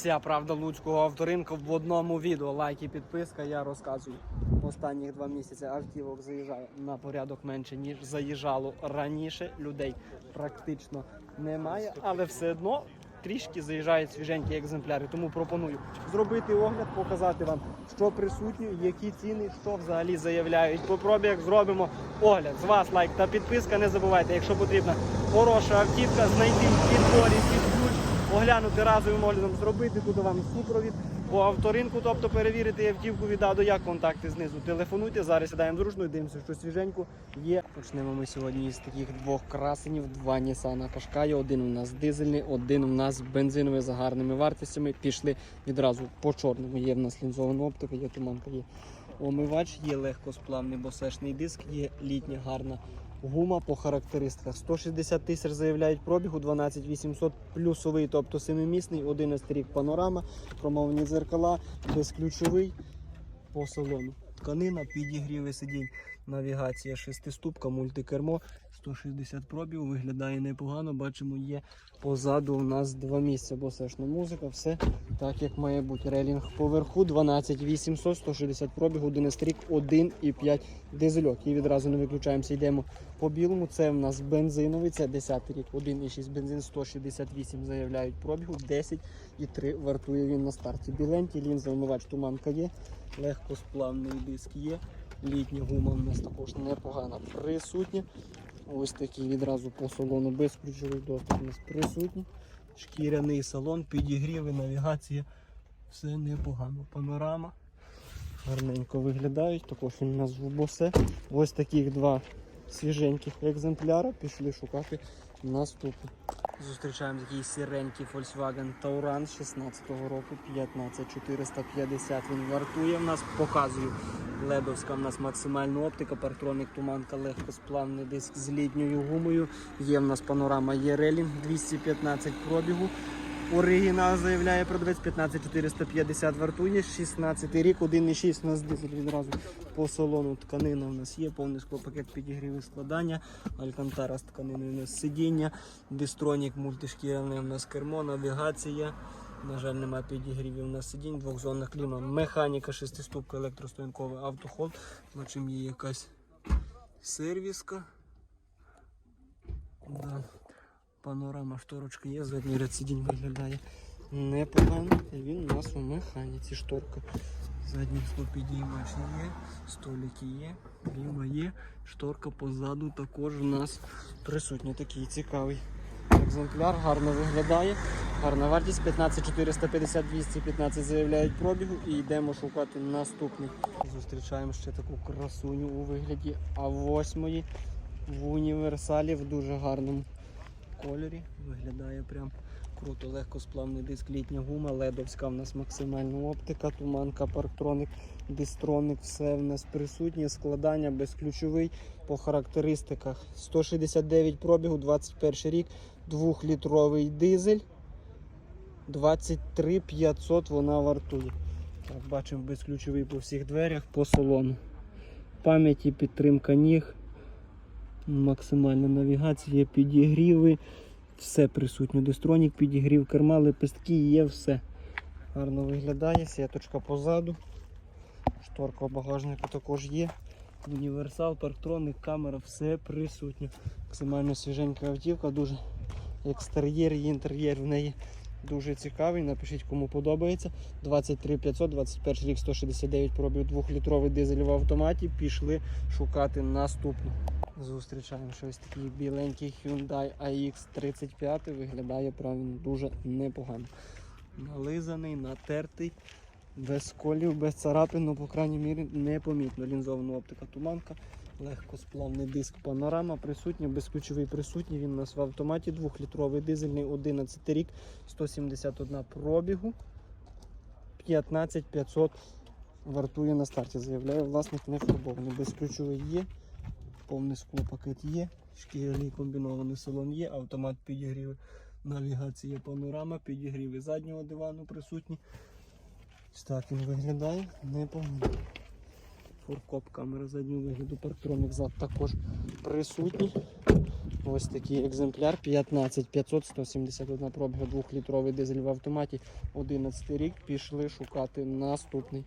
Вся правда луцького авторинку в одному відео. Лайк і підписка. Я розказую. Останніх два місяці автівок заїжджає на порядок менше, ніж заїжджало раніше. Людей практично немає, але все одно трішки заїжджають свіженькі екземпляри. Тому пропоную зробити огляд, показати вам, що присутні, які ціни, що взагалі заявляють. По пробігах зробимо огляд. З вас лайк та підписка. Не забувайте, якщо потрібна хороша автівка, знайти підборі оглянути разовим оглядом, зробити тут вам супровід по авторинку, тобто перевірити автівку від А до як контакти знизу. Телефонуйте. Зараз сідаємо зручно дивимося, що свіженько є. Почнемо ми сьогодні із таких двох красенів. Два Nissan Qashqai. Один у нас дизельний, один у нас бензиновий за гарними вартостями. Пішли відразу по чорному. Є в нас лінзована оптика, є туманка, є омивач, є легкосплавний босешний диск, є літня гарна гума по характеристиках. 160 тисяч заявляють пробігу, 12 800 плюсовий, тобто семимісний, 11 рік панорама, промовні дзеркала, безключовий по салону. Тканина, підігріви сидінь, навігація, шестиступка, мультикермо, 160 пробів, виглядає непогано. Бачимо, є позаду у нас два місця, бо все ж на музика, все так як має бути. Релінг поверху 12 800, 160 пробігу, 11 рік, 1,5 дизельок. І відразу не виключаємося, йдемо по білому. Це в нас бензиновий, це 10 рік, 1,6 бензин, 168 заявляють пробігу, 10,3 вартує він на старті. Біленький, лінза, омивач, туманка є, легкосплавний диск є. Літня гума у нас також непогана присутня. Ось такий відразу по салону безключовий доступ у нас присутній. Шкіряний салон, підігріви, навігація. Все непогано. Панорама. Гарненько виглядають. Також він у нас в босе. Ось таких два свіженьких екземпляра. Пішли шукати наступний. Зустрічаємо такий сіренький Volkswagen Tauran 16-го року 15450 він вартує. В нас показую ледовська в нас максимальна оптика, парктроник, туманка, легкосплавний диск з літньою гумою. Є в нас панорама, є релінг 215 пробігу. Оригінал заявляє продавець 15450 вартує, 16 рік, 1,6 у нас дизель відразу по салону тканина у нас є, повний склопакет підігрівів складання, алькантара з тканиною у нас сидіння, дистронік мультишкіряне у нас кермо, навігація. На жаль, немає підігрівів на сидінь, двохзонна кліма, механіка, шестиступка, електростоянковий автохол. Бачимо, є якась сервіска. Да. Панорама шторочка є, задній ряд сидінь виглядає непогано. І він у нас у механіці шторка. Задній склопідіймач є, столики є, кліма є, шторка позаду також у нас присутня. Такий цікавий екземпляр, гарно виглядає. Гарна вартість 15 450 215 заявляють пробігу і йдемо шукати наступний. Зустрічаємо ще таку красуню у вигляді А8 в універсалі в дуже гарному кольорі. Виглядає прям круто, легкосплавний диск, літня гума, ледовська в нас максимальна оптика, туманка, парктроник, дистроник, все в нас присутнє, складання безключовий по характеристиках. 169 пробігу, 21 рік, 2-літровий дизель. 23 500 вона вартує. Так, бачимо безключовий по всіх дверях по салону. Пам'яті, підтримка ніг, максимальна навігація, підігріви, все присутнє. Дистронік, підігрів керма, лепестки, є все. Гарно виглядає, сіточка позаду. Шторка багажника також є. Універсал, парктроник, камера, все присутнє. Максимально свіженька автівка, дуже екстер'єр і інтер'єр в неї дуже цікавий. Напишіть, кому подобається. 23 500, 21 рік 169 пробів 2-літровий дизель в автоматі. Пішли шукати наступну. Зустрічаємо щось такий біленький Hyundai AX35. Виглядає правильно дуже непогано. Нализаний, натертий, без колів, без царапин, ну, по крайній мірі, непомітно. Лінзована оптика туманка, легкосплавний диск панорама присутній, безключовий присутній. Він у нас в автоматі 2-літровий дизельний 11 рік, 171 пробігу, 15 500 вартує на старті. Заявляє, власник не фарбований. Безключовий є, повний склопакет є, шкіряний комбінований салон є, автомат підігрів, навігація панорама, підігріви заднього дивану присутні. Так він виглядає, непогано. Фуркоп, камера заднього вигляду, парктроник зад також присутній. Ось такий екземпляр 15500, 171 пробіга, 2-літровий дизель в автоматі, 11 рік. Пішли шукати наступний.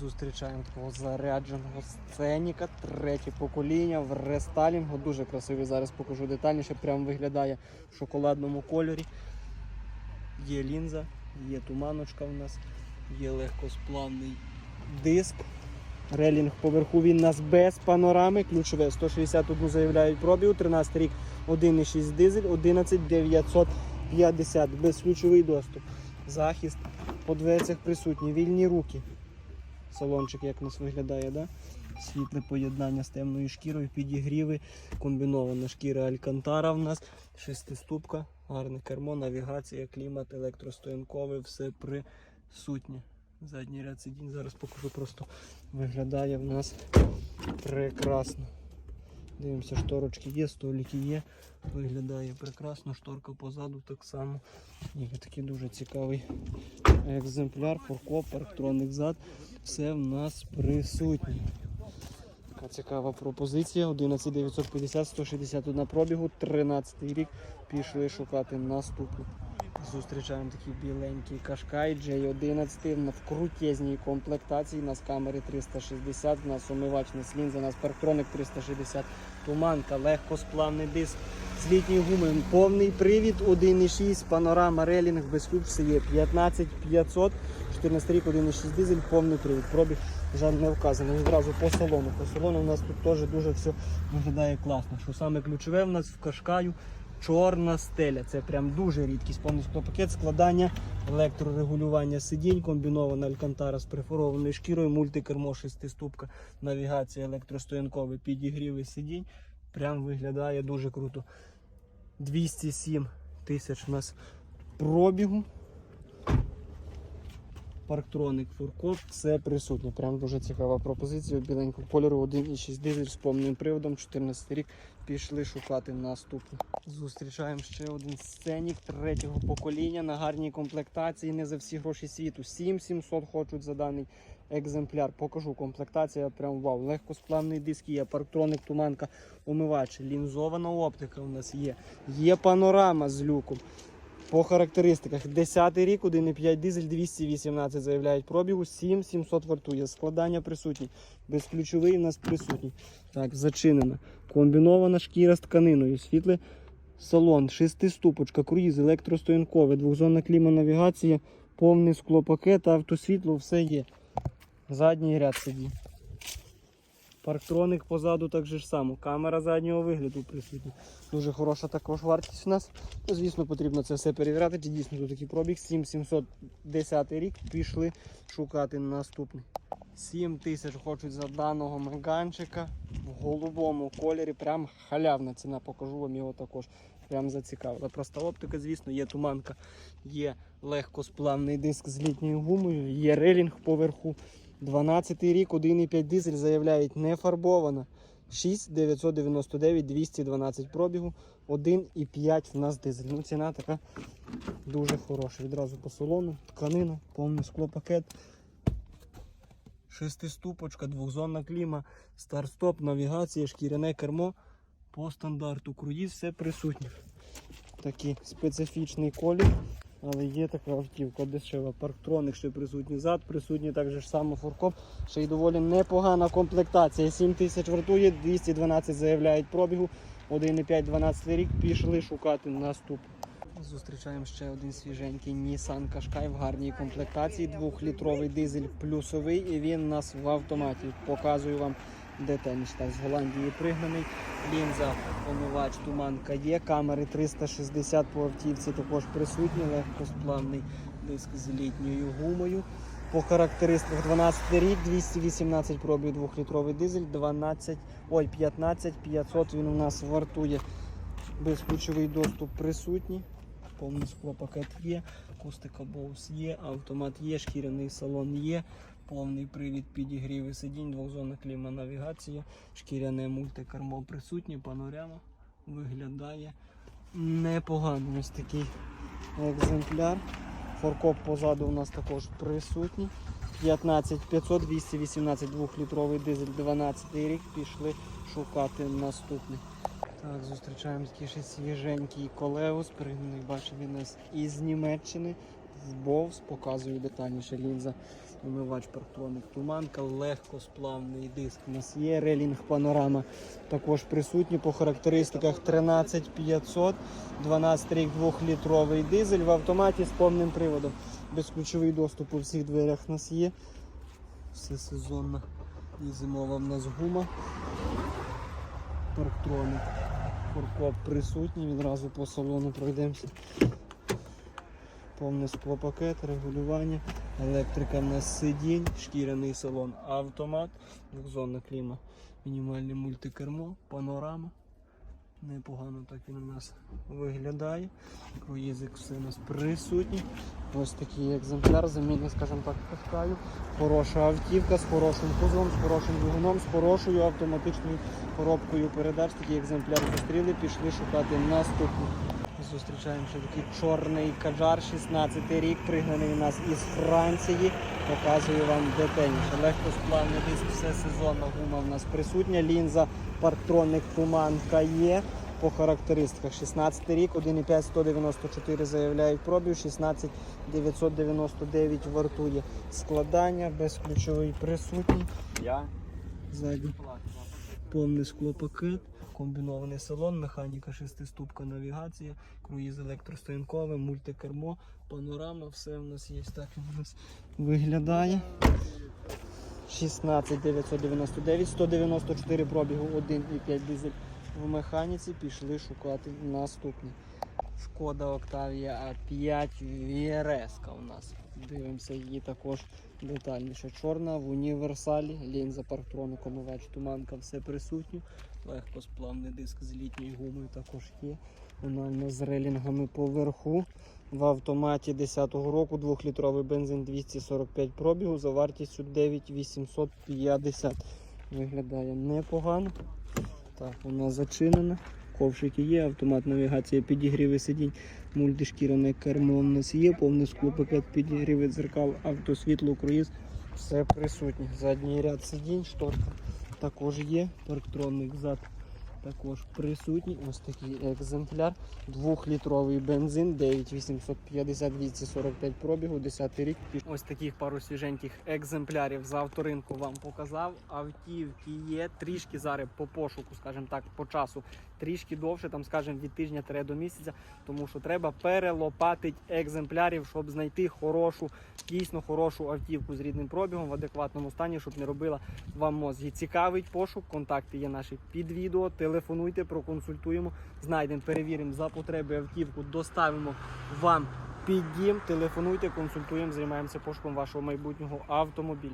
Зустрічаємо такого зарядженого сценіка, третє покоління в рестайлінгу. Дуже красивий. Зараз покажу детальніше. Прям виглядає в шоколадному кольорі. Є лінза, є туманочка у нас, є легкосплавний диск. Релінг поверху він у нас без панорами. Ключове 161 заявляють пробігу, 13 рік 1,6 дизель, 11950 безключовий доступ. Захист по дверцях присутні, вільні руки. Салончик як у нас виглядає, да? світле поєднання з темною шкірою, підігріви, комбінована шкіра Алькантара в нас, шестиступка, гарне кермо, навігація, клімат, електростоянкове, все присутнє. Задній ряд сидінь зараз покажу, просто виглядає в нас прекрасно. Дивимося, шторочки є, столики є. Виглядає прекрасно, шторка позаду так само. І такий дуже цікавий екземпляр, форкоп, парктроник зад. Все в нас присутнє. Така цікава пропозиція. 11950, 161 пробігу, 13 рік. Пішли шукати наступну. Зустрічаємо такий біленький кашкай J11 в крутезній комплектації. У нас камери 360, у нас омивачний слінза, у нас парктроник 360, туманка, легкосплавний диск світній гуми, повний привід, 1,6, панорама, релінг, без все є 15500, 14 рік, 1,6 дизель, повний привід. Пробіг вже не вказаний. Відразу по салону. По салону у нас тут теж дуже все виглядає класно. Що саме ключове в нас в кашкаю чорна стеля. Це прям дуже рідкість. Повністю пакет складання, електрорегулювання сидінь, комбінована алькантара з перфорованою шкірою, мультикермо, шестиступка, навігація, електростоянковий, підігріви сидінь. Прям виглядає дуже круто. 207 тисяч у нас пробігу. Парктроник, фуркоп, все присутнє. Прям дуже цікава пропозиція. Біленького кольору 1,6 дизель з повним приводом, 14 рік. Пішли шукати наступний. Зустрічаємо ще один сценік третього покоління на гарній комплектації. Не за всі гроші світу. 7700 хочуть за даний екземпляр. Покажу комплектація. Прям вау. Легкосплавний диск є, парктроник, туманка, умивач, лінзована оптика у нас є. Є панорама з люком. По характеристиках 10 рік, 1,5 дизель, 218 заявляють пробігу, 7700 вартує. Складання присутні. Безключовий у нас присутній. Так, зачинена. Комбінована шкіра з тканиною. Світле салон, шестиступочка, круїз, електростоянкове, двохзонна кліма навігація, повний склопакет, автосвітло, все є. Задній ряд сидів. Парктроник позаду так же ж само. Камера заднього вигляду присутня. Дуже хороша також вартість у нас. Звісно, потрібно це все перевіряти. Чи дійсно тут такий пробіг. 7710 рік. Пішли шукати наступний. 7 тисяч хочуть за даного меганчика в голубому кольорі. Прям халявна ціна. Покажу вам його також. Прям зацікавила. Проста оптика, звісно, є туманка, є легкосплавний диск з літньою гумою, є релінг поверху. 12 рік, 1,5 дизель заявляють не фарбована. 6 999 212 пробігу, 1,5 в нас дизель. Ну, ціна така дуже хороша. Відразу по салону, тканина, повний склопакет. Шестиступочка, двохзонна кліма, старт-стоп, навігація, шкіряне кермо. По стандарту круїз все присутнє. Такий специфічний колір. Але є така автівка дешева. Парктроник ще присутній зад, присутній так же ж само фуркоп. Ще й доволі непогана комплектація. 7 тисяч вартує, 212 заявляють пробігу. 1,5 12 рік пішли шукати наступ. Зустрічаємо ще один свіженький Nissan Qashqai в гарній комплектації. Двохлітровий дизель плюсовий і він у нас в автоматі. Показую вам детальніше. Так, з Голландії пригнаний. Лінза, омивач, туманка є. Камери 360 по автівці також присутні. Легкосплавний диск з літньою гумою. По характеристиках 12 рік, 218 пробів, 2-літровий дизель, 12, ой, 15 500 він у нас вартує. Безключовий доступ присутній. Повний склопакет є, акустика Bose є, автомат є, шкіряний салон є, повний привід підігріви сидінь, двохзонна кліма навігація, шкіряне мультикермо присутнє, панорама виглядає непогано. Ось такий екземпляр. Форкоп позаду у нас також присутній. 15 500, 218 2-літровий дизель, 12 рік. Пішли шукати наступний. Так, зустрічаємо такий ще свіженький колеус, пригнаний, бачив він із Німеччини. В Бовс, показую детальніше лінза. Умивач парктроник туманка, легкосплавний диск. У нас є релінг панорама. Також присутні по характеристиках 13500, 12 рік 2-літровий дизель в автоматі з повним приводом. Безключовий доступ у всіх дверях у нас є. Все сезонно і зимова в нас гума. Парктроник. Фуркоп присутній, відразу по салону пройдемося. Повний склопакет, регулювання, електрика в нас сидінь, шкіряний салон, автомат, двохзонна кліма, мінімальне мультикермо, панорама. Непогано так він у нас виглядає. Круїзик все у нас присутній. Ось такий екземпляр, замінний, скажімо так, пускаю. Хороша автівка з хорошим кузовом, з хорошим двигуном, з хорошою автоматичною коробкою передач. Такий екземпляр зустріли, пішли шукати наступний. Зустрічаємо ще такий чорний каджар, 16 рік, пригнаний у нас із Франції. Показую вам детальніше. Легкосплавний диск, все сезонна гума в нас присутня. Лінза парктроник туманка є. По характеристиках 16 рік, 1,5 194 заявляють пробів, 16 999 вартує складання, безключовий присутній. Я Ззаді повний склопакет, комбінований салон, механіка шестиступка навігація, круїз електростоянкове, мультикермо, панорама, все в нас є. Так у нас виглядає. 16 999, 194 пробігу, 1,5 дизель в механіці. Пішли шукати наступний. Шкода Octavia A5 VRS у нас. Дивимося її також детальніше. Чорна в універсалі, лінза парктроник, омивач, туманка, все присутнє. Легкосплавний диск з літньою гумою також є. Тонально з релінгами поверху. В автоматі 10-го року 2-літровий бензин 245 пробігу за вартістю 9850. Виглядає непогано. Так, вона зачинена. Ковшики є, автомат навігація, підігріви сидінь, мультишкіряне кермо в нас є, повний склопакет, підігріви дзеркал, автосвітло, круїз. Все присутнє. Задній ряд сидінь, шторка також є, парктронник зад також присутній. Ось такий екземпляр. Двохлітровий бензин, 9850 245 пробігу, 10 рік. Ось таких пару свіженьких екземплярів з авторинку вам показав. Автівки є трішки зараз по пошуку, скажімо так, по часу трішки довше, там, скажімо, від тижня до місяця, тому що треба перелопатити екземплярів, щоб знайти хорошу, дійсно хорошу автівку з рідним пробігом в адекватному стані, щоб не робила вам мозги. Цікавить пошук, контакти є наші під відео. Телефонуйте, проконсультуємо, знайдемо, перевіримо за потреби автівку, доставимо вам під дім. Телефонуйте, консультуємо, займаємося пошуком вашого майбутнього автомобіля.